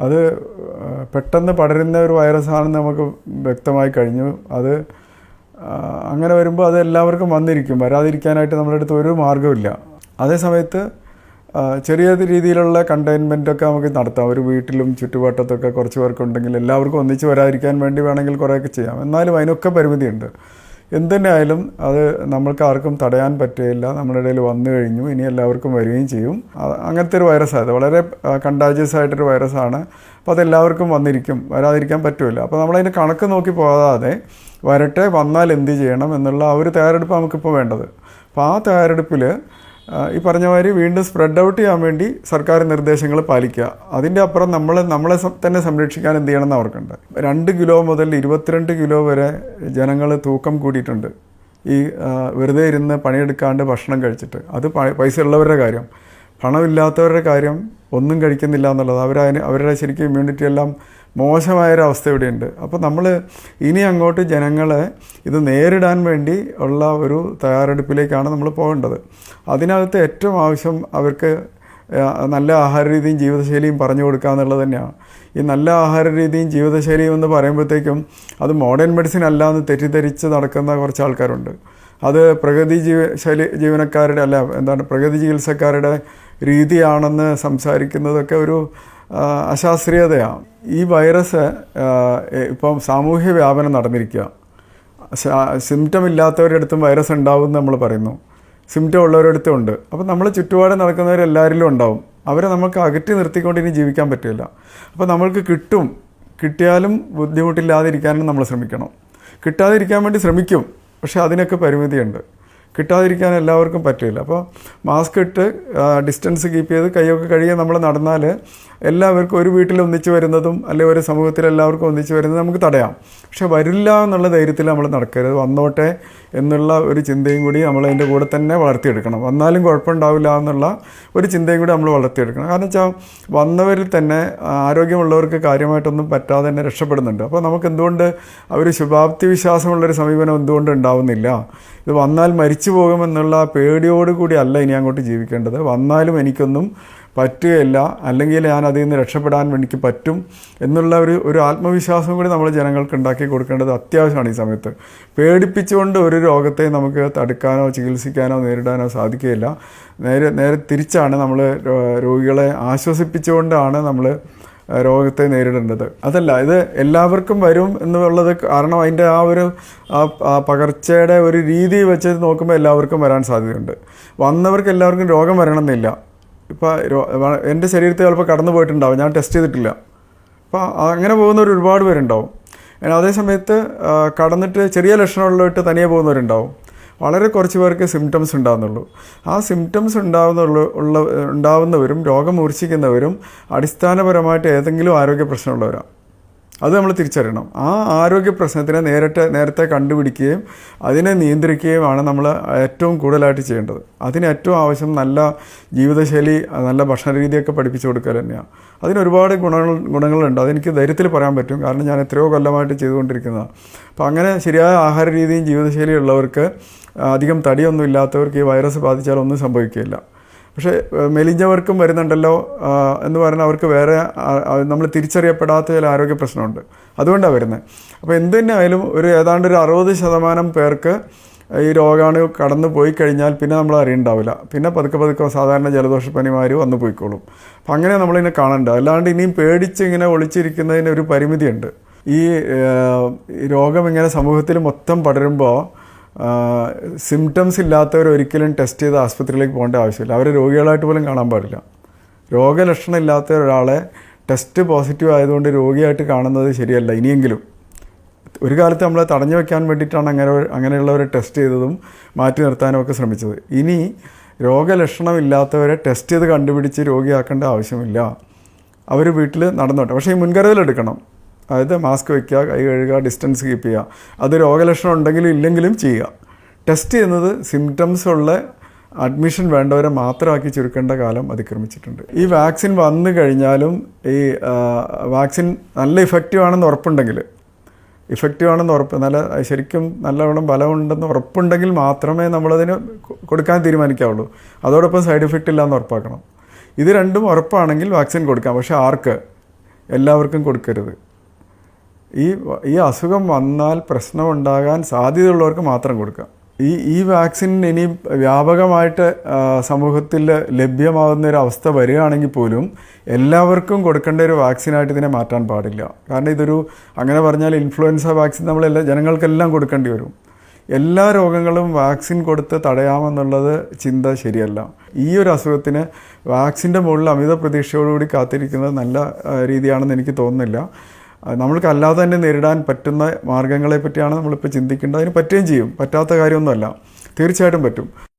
അത് പെട്ടെന്ന് പടരുന്ന ഒരു വൈറസാണെന്ന് നമുക്ക് വ്യക്തമായി കഴിഞ്ഞു. അത് അങ്ങനെ വരുമ്പോൾ അത് എല്ലാവർക്കും വന്നിരിക്കും. വരാതിരിക്കാനായിട്ട് നമ്മുടെ അടുത്ത് ഒരു മാർഗമില്ല അതേസമയത്ത് ചെറിയ രീതിയിലുള്ള കണ്ടെയ്ൻമെന്റൊക്കെ നമുക്ക് നടത്താം. ഒരു വീട്ടിലും ചുറ്റുവട്ടത്തൊക്കെ കുറച്ച് പേർക്കുണ്ടെങ്കിൽ എല്ലാവർക്കും ഒന്നിച്ച് വരാതിരിക്കാൻ വേണ്ടി വേണമെങ്കിൽ കുറേയൊക്കെ ചെയ്യാം. എന്നാലും അതിനൊക്കെ പരിമിതിയുണ്ട്. എന്തുതന്നെ ആയാലും അത് നമ്മൾക്ക് ആർക്കും തടയാൻ പറ്റുകയില്ല. നമ്മുടെ ഇടയിൽ വന്നു കഴിഞ്ഞു. ഇനി എല്ലാവർക്കും വരികയും ചെയ്യും. അങ്ങനത്തെ ഒരു വൈറസാണ് അത് വളരെ കണ്ടാജിയസ് ആയിട്ടൊരു വൈറസാണ് അപ്പോൾ അതെല്ലാവർക്കും വന്നിരിക്കും. വരാതിരിക്കാൻ പറ്റുമില്ല അപ്പോൾ നമ്മളതിന്റെ കണക്ക് നോക്കി പോകാതെ വരട്ടെ വന്നാൽ എന്ത് ചെയ്യണം എന്നുള്ള ആ ഒരു തയ്യാറെടുപ്പ് നമുക്കിപ്പോൾ വേണ്ടത്. അപ്പോൾ ആ തയ്യാറെടുപ്പിൽ ഈ പറഞ്ഞ മാതിരി വീണ്ടും സ്പ്രെഡ് ഔട്ട് ചെയ്യാൻ വേണ്ടി സർക്കാർ നിർദ്ദേശങ്ങൾ പാലിക്കുക. അതിന്റെ അപ്പുറം നമ്മൾ നമ്മളെ തന്നെ സംരക്ഷിക്കാൻ എന്ത് ചെയ്യണമെന്ന് അവർക്കുണ്ട്. രണ്ട് കിലോ മുതൽ ഇരുപത്തിരണ്ട് കിലോ വരെ ജനങ്ങൾ തൂക്കം കൂടിയിട്ടുണ്ട്. ഈ വെറുതെ ഇരുന്ന് പണിയെടുക്കാണ്ട് ഭക്ഷണം കഴിച്ചിട്ട്. അത് പൈസ ഉള്ളവരുടെ കാര്യം. പണമില്ലാത്തവരുടെ കാര്യം ഒന്നും കഴിക്കുന്നില്ല എന്നുള്ളത്. അവരതിന് അവരുടെ ശരിക്കും ഇമ്മ്യൂണിറ്റി എല്ലാം മോശമായൊരവസ്ഥ ഇവിടെയുണ്ട് അപ്പോൾ നമ്മൾ ഇനി അങ്ങോട്ട് ജനങ്ങളെ ഇത് നേരിടാൻ വേണ്ടി ഉള്ള ഒരു തയ്യാറെടുപ്പിലേക്കാണ് നമ്മൾ പോകേണ്ടത്. അതിനകത്ത് ഏറ്റവും ആവശ്യം അവർക്ക് നല്ല ആഹാര രീതിയും ജീവിതശൈലിയും പറഞ്ഞു കൊടുക്കുക എന്നുള്ളത് തന്നെയാണ്. ഈ നല്ല ആഹാര രീതിയും ജീവിതശൈലിയും എന്ന് പറയുമ്പോഴത്തേക്കും അത് മോഡേൺ മെഡിസിൻ അല്ല എന്ന് തെറ്റിദ്ധരിച്ച് നടക്കുന്ന കുറച്ച് ആൾക്കാരുണ്ട്. അത് പ്രകൃതി ജീവ ശൈലി ജീവനക്കാരുടെ അല്ല എന്താണ് പ്രകൃതി ചികിത്സക്കാരുടെ രീതിയാണെന്ന് സംസാരിക്കുന്നതൊക്കെ ഒരു അശാസ്ത്രീയതയാണ്. ഈ വൈറസ് ഇപ്പം സാമൂഹ്യ വ്യാപനം നടന്നിരിക്കുക. സിംറ്റം ഇല്ലാത്തവരുടെ അടുത്തും വൈറസ് ഉണ്ടാവും നമ്മൾ പറയുന്നു. സിംറ്റം ഉള്ളവരുടെ അടുത്തും ഉണ്ട്. അപ്പോൾ നമ്മൾ ചുറ്റുപാട് നടക്കുന്നവരെല്ലാവരിലും ഉണ്ടാവും. അവരെ നമുക്ക് അകറ്റി നിർത്തിക്കൊണ്ട് ഇനി ജീവിക്കാൻ പറ്റില്ല. അപ്പോൾ നമ്മൾക്ക് കിട്ടും. കിട്ടിയാലും ബുദ്ധിമുട്ടില്ലാതിരിക്കാനും നമ്മൾ ശ്രമിക്കണം. കിട്ടാതിരിക്കാൻ വേണ്ടി ശ്രമിക്കും. പക്ഷേ അതിനൊക്കെ പരിമിതിയുണ്ട്. കിട്ടാതിരിക്കാൻ എല്ലാവർക്കും പറ്റില്ല. അപ്പോൾ മാസ്ക് ഇട്ട് ഡിസ്റ്റൻസ് കീപ്പ് ചെയ്ത് കൈയൊക്കെ കഴുകി നമ്മൾ നടന്നാൽ എല്ലാവർക്കും ഒരു വീട്ടിൽ ഒന്നിച്ചു വരുന്നതും അല്ലെങ്കിൽ ഒരു സമൂഹത്തിൽ എല്ലാവർക്കും ഒന്നിച്ചു വരുന്നതും നമുക്ക് തടയാം. പക്ഷെ വരില്ല എന്നുള്ള ധൈര്യത്തിൽ നമ്മൾ നടക്കരുത്. വന്നോട്ടെ എന്നുള്ള ഒരു ചിന്തയും കൂടി നമ്മൾ അതിന്റെ കൂടെ തന്നെ വളർത്തിയെടുക്കണം. വന്നാലും കുഴപ്പമുണ്ടാവില്ല എന്നുള്ള ഒരു ചിന്തയും കൂടി നമ്മൾ വളർത്തിയെടുക്കണം. കാരണം വെച്ചാൽ വന്നവരിൽ തന്നെ ആരോഗ്യമുള്ളവർക്ക് കാര്യമായിട്ടൊന്നും പറ്റാതെ തന്നെ രക്ഷപ്പെടുന്നുണ്ട്. അപ്പോൾ നമുക്ക് എന്തുകൊണ്ട് അവർ ശുഭാപ്തി വിശ്വാസമുള്ളൊരു സമീപനം എന്തുകൊണ്ട് ഉണ്ടാവുന്നില്ല? ഇത് വന്നാൽ മരിച്ചു പോകുമെന്നുള്ള പേടിയോടുകൂടി അല്ല ഇനി അങ്ങോട്ട് ജീവിക്കേണ്ടത്. വന്നാലും എനിക്കൊന്നും പറ്റുകയില്ല. അല്ലെങ്കിൽ ഞാൻ അതിൽ നിന്ന് രക്ഷപ്പെടാൻ എനിക്ക് പറ്റും എന്നുള്ള ഒരു ഒരു ആത്മവിശ്വാസം കൂടി നമ്മൾ ജനങ്ങൾക്ക് ഉണ്ടാക്കി കൊടുക്കേണ്ടത് അത്യാവശ്യമാണ് ഈ സമയത്ത്. പേടിപ്പിച്ചുകൊണ്ട് ഒരു രോഗത്തെ നമുക്ക് തടുക്കാനോ ചികിത്സിക്കാനോ നേരിടാനോ സാധിക്കുകയില്ല. നേരെ നേരെ തിരിച്ചാണ് നമ്മൾ രോഗികളെ ആശ്വസിപ്പിച്ചുകൊണ്ടാണ് നമ്മൾ രോഗത്തെ നേരിടേണ്ടത്. അതല്ല ഇത് എല്ലാവർക്കും വരും എന്നുള്ളത് കാരണം അതിന്റെ ആ ഒരു പകർച്ചയുടെ ഒരു രീതി വെച്ച് നോക്കുമ്പോൾ എല്ലാവർക്കും വരാൻ സാധ്യതയുണ്ട്. വന്നവർക്ക് എല്ലാവർക്കും രോഗം വരണമെന്നില്ല. ഇപ്പോൾ എന്റെ ശരീരത്തിൽ ചിലപ്പോൾ കടന്നു പോയിട്ടുണ്ടാവും. ഞാൻ ടെസ്റ്റ് ചെയ്തിട്ടില്ല. അപ്പോൾ അങ്ങനെ പോകുന്നവർ ഒരുപാട് പേരുണ്ടാവും. അതേ സമയത്ത് കടന്നിട്ട് ചെറിയ ലക്ഷണമുള്ളിട്ട് തനിയെ പോകുന്നവരുണ്ടാവും. വളരെ കുറച്ച് പേർക്ക് സിംറ്റംസ് ഉണ്ടാകുന്നുള്ളൂ ആ സിംറ്റംസ് ഉണ്ടാകുന്ന ഉള്ള ഉണ്ടാവുന്നവരും രോഗം മൂർച്ഛിക്കുന്നവരും അടിസ്ഥാനപരമായിട്ട് ഏതെങ്കിലും ആരോഗ്യ പ്രശ്നമുള്ളവരാണ് അത് നമ്മൾ തിരിച്ചറിയണം. ആ ആരോഗ്യ പ്രശ്നത്തിനെ നേരിട്ട് നേരത്തെ കണ്ടുപിടിക്കുകയും അതിനെ നിയന്ത്രിക്കുകയുമാണ് നമ്മൾ ഏറ്റവും കൂടുതലായിട്ട് ചെയ്യേണ്ടത്. അതിന് ഏറ്റവും ആവശ്യം നല്ല ജീവിതശൈലി നല്ല ഭക്ഷണ രീതിയൊക്കെ പഠിപ്പിച്ചു കൊടുക്കുക തന്നെയാണ്. അതിന് ഒരുപാട് ഗുണങ്ങൾ ഗുണങ്ങളുണ്ട്. അതെനിക്ക് ധൈര്യത്തിൽ പറയാൻ പറ്റും. കാരണം ഞാൻ എത്രയോ കൊല്ലമായിട്ട് ചെയ്തുകൊണ്ടിരിക്കുന്നതാണ്. അപ്പോൾ അങ്ങനെ ശരിയായ ആഹാര രീതിയും ജീവിതശൈലിയും ഉള്ളവർക്ക് അധികം തടിയൊന്നും ഇല്ലാത്തവർക്ക് ഈ വൈറസ് ബാധിച്ചാൽ ഒന്നും സംഭവിക്കുകയില്ല. പക്ഷേ മെലിഞ്ഞവർക്കും വരുന്നുണ്ടല്ലോ എന്ന് പറഞ്ഞാൽ അവർക്ക് വേറെ നമ്മൾ തിരിച്ചറിയപ്പെടാത്ത ചില ആരോഗ്യ പ്രശ്നമുണ്ട്. അതുകൊണ്ടാണ് വരുന്നത് അപ്പോൾ എന്ത് തന്നെ ആയാലും ഒരു ഏതാണ്ട് ഒരു അറുപത് ശതമാനം പേർക്ക് ഈ രോഗാണു കടന്നു പോയി കഴിഞ്ഞാൽ പിന്നെ നമ്മൾ അറിയണ്ടാവില്ല. പിന്നെ പതുക്കെ പതുക്കെ സാധാരണ ജലദോഷപ്പനിമാർ വന്നു പോയിക്കോളും. അപ്പം അങ്ങനെ നമ്മളിതിനെ കാണണ്ട. അല്ലാണ്ട് ഇനിയും പേടിച്ച് ഇങ്ങനെ ഒളിച്ചിരിക്കുന്നതിന് ഒരു പരിമിതിയുണ്ട്. ഈ രോഗം ഇങ്ങനെ സമൂഹത്തിൽ മൊത്തം പടരുമ്പോൾ സിംറ്റംസ് ഇല്ലാത്തവർ ഒരിക്കലും ടെസ്റ്റ് ചെയ്ത് ആശുപത്രിയിലേക്ക് പോകേണ്ട ആവശ്യമില്ല. അവരെ രോഗികളായിട്ട് പോലും കാണാൻ പാടില്ല. രോഗലക്ഷണം ഇല്ലാത്ത ഒരാളെ ടെസ്റ്റ് പോസിറ്റീവ് ആയതുകൊണ്ട് രോഗിയായിട്ട് കാണുന്നത് ശരിയല്ല. ഇനിയെങ്കിലും ഒരു കാലത്ത് നമ്മളെ തടഞ്ഞു വെക്കാൻ വേണ്ടിയിട്ടാണ് അങ്ങനെ അങ്ങനെയുള്ളവരെ ടെസ്റ്റ് ചെയ്തതും മാറ്റി നിർത്താനും ഒക്കെ ശ്രമിച്ചത്. ഇനി രോഗലക്ഷണം ഇല്ലാത്തവരെ ടെസ്റ്റ് ചെയ്ത് കണ്ടുപിടിച്ച് രോഗിയാക്കേണ്ട ആവശ്യമില്ല. അവർ വീട്ടിൽ നടന്നോട്ടെ. പക്ഷേ ഈ മുൻകരുതലെടുക്കണം അതായത് മാസ്ക് വയ്ക്കുക കൈ കഴുകുക ഡിസ്റ്റൻസ് കീപ്പ് ചെയ്യുക. അത് രോഗലക്ഷണം ഉണ്ടെങ്കിലും ഇല്ലെങ്കിലും ചെയ്യുക. ടെസ്റ്റ് ചെയ്യുന്നത് സിംറ്റംസ് ഉള്ള അഡ്മിഷൻ വേണ്ടവരെ മാത്രമാക്കി ചുരുക്കേണ്ട കാലം അതിക്രമിച്ചിട്ടുണ്ട്. ഈ വാക്സിൻ വന്നു കഴിഞ്ഞാലും ഈ വാക്സിൻ നല്ല ഇഫക്റ്റീവ് ആണെന്ന് ഉറപ്പുണ്ടെങ്കിൽ ഇഫക്റ്റീവ് ആണെന്ന് ഉറപ്പ് നല്ല ശരിക്കും നല്ലവണ്ണം ബലമുണ്ടെന്ന് ഉറപ്പുണ്ടെങ്കിൽ മാത്രമേ നമ്മളതിന് കൊടുക്കാൻ തീരുമാനിക്കാവുള്ളൂ. അതോടൊപ്പം സൈഡ് ഇഫക്റ്റ് ഇല്ല എന്ന് ഉറപ്പാക്കണം. ഇത് രണ്ടും ഉറപ്പാണെങ്കിൽ വാക്സിൻ കൊടുക്കാം. പക്ഷേ ആർക്ക്? എല്ലാവർക്കും കൊടുക്കരുത്. ഈ ഈ അസുഖം വന്നാൽ പ്രശ്നമുണ്ടാകാൻ സാധ്യതയുള്ളവർക്ക് മാത്രം കൊടുക്കുക ഈ ഈ വാക്സിൻ ഇനി വ്യാപകമായിട്ട് സമൂഹത്തിൽ ലഭ്യമാകുന്ന ഒരു അവസ്ഥ വരികയാണെങ്കിൽ പോലും എല്ലാവർക്കും കൊടുക്കേണ്ട ഒരു വാക്സിനായിട്ട് ഇതിനെ മാറ്റാൻ പാടില്ല. കാരണം ഇതൊരു അങ്ങനെ പറഞ്ഞാൽ ഇൻഫ്ലുവൻസ വാക്സിൻ നമ്മളെല്ലാം ജനങ്ങൾക്കെല്ലാം കൊടുക്കേണ്ടി വരും. എല്ലാ രോഗങ്ങളും വാക്സിൻ കൊടുത്ത് തടയാമെന്നുള്ളത് ചിന്ത ശരിയല്ല. ഈ ഒരു അസുഖത്തിന് വാക്സിന്റെ മുകളിൽ അമിത പ്രതീക്ഷയോടുകൂടി കാത്തിരിക്കുന്നത് നല്ല രീതിയാണെന്ന് എനിക്ക് തോന്നുന്നില്ല. നമ്മൾക്ക് അല്ലാതെ തന്നെ നേരിടാൻ പറ്റുന്ന മാർഗങ്ങളെ പറ്റിയാണ് നമ്മളിപ്പോൾ ചിന്തിക്കേണ്ടത്. അതിന് പറ്റുകയും ചെയ്യും. പറ്റാത്ത കാര്യമൊന്നുമല്ല. തീർച്ചയായിട്ടും പറ്റും.